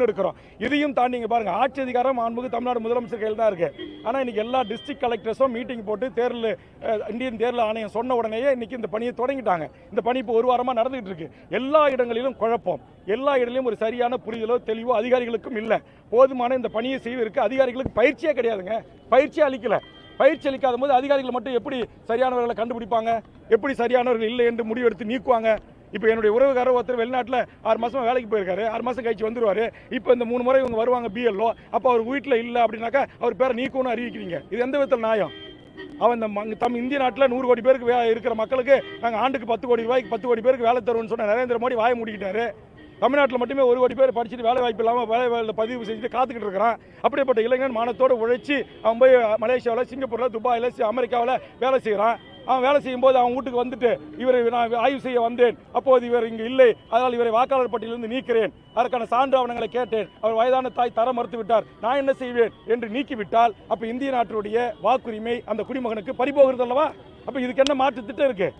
முன்னெடுக்கிறோம். இதையும் தாண்டி இங்கே பாருங்க ஆட்சி அதிகாரம் மாண்புக்கு தமிழ்நாடு முதலமைச்சர் கையில் தான் இருக்கு. ஆனா இன்னைக்கு எல்லா டிஸ்ட்ரிக்ட் கலெக்டர்ஸும் மீட்டிங் போட்டு தேர்தல் இந்தியன் தேர்தல் ஆணையம் சொன்ன உடனேயே இன்றைக்கி இந்த பணியை தொடங்கிட்டாங்க. இந்த பணி இப்போ ஒரு வாரமாக நடந்துகிட்டு இருக்கு. எல்லா இடங்களிலும் குழப்பம். எல்லா இடங்களிலும் ஒரு சரியான புரிதலோ தெளிவோ அதிகாரிகளுக்கும் இல்லை. போதுமான இந்த பணியை செய்வதற்கு அதிகாரிகளுக்கு பயிற்சியே கிடையாதுங்க. பயிற்சி அளிக்கல. பயிற்சி அளிக்காத போது அதிகாரிகள் மட்டும் எப்படி சரியானவர்களை கண்டுபிடிப்பாங்க? எப்படி சரியானவர்கள் இல்லை என்று முடிவெடுத்து நீக்குவாங்க? இப்போ என்னுடைய உறவுக்காரர் ஒருத்தர் வெளிநாட்டில் ஆறு மாசமா வேலைக்கு போயிருக்காரு. ஆறு மாதம் கழிச்சு வந்துருவார். இப்போ இந்த மூணு முறை இவங்க வருவாங்க பிஎல்ஓ அப்போ அவர் வீட்டில் இல்லை அப்படின்னாக்கா அவர் பேரை நீக்கும்னு அறிவிக்கிறீங்க. இது எந்த விதத்தில் நியாயம்? அவன் இந்த தம் இந்திய நாட்டில் நூறு கோடி பேருக்கு வே- இருக்கிற மக்களுக்கு நாங்கள் ஆண்டுக்கு பத்து கோடி ரூபாய்க்கு பத்து கோடி பேருக்கு வேலை தருவோம்னு சொன்ன நரேந்திர மோடி வாய மூடிக்கிட்டாரு. தமிழ்நாட்டில் மட்டுமே ஒரு கோடி பேர் படிச்சுட்டு வேலை வாய்ப்பு இல்லாமல் வேலை வாய்ப்பில் பதிவு செஞ்சுட்டு காத்துக்கிட்டு இருக்கிறான். அப்படிப்பட்ட இளைஞன் மானத்தோடு உழைச்சி அவன் போய் மலேசியாவில் சிங்கப்பூரில் துபாயில் அமெரிக்காவில் வேலை செய்கிறான் அவன் வேலை செய்யும்போது அவன் வீட்டுக்கு வந்துட்டு இவரை நான் ஆய்வு செய்ய வந்தேன். அப்போது இவர் இங்கு இல்லை. அதனால் இவரை வாக்காளர் பட்டியலிருந்து நீக்கிறேன். அதற்கான சான்று ஆவணங்களை கேட்டேன். அவர் வயதான தாய் தர மறுத்து விட்டார் நான் என்ன செய்வேன் என்று நீக்கிவிட்டால் அப்போ இந்திய நாட்டினுடைய வாக்குரிமை அந்த குடிமகனுக்கு பறிபோகிறது அல்லவா? அப்போ இதுக்கு என்ன மாற்று திட்டம் இருக்கு?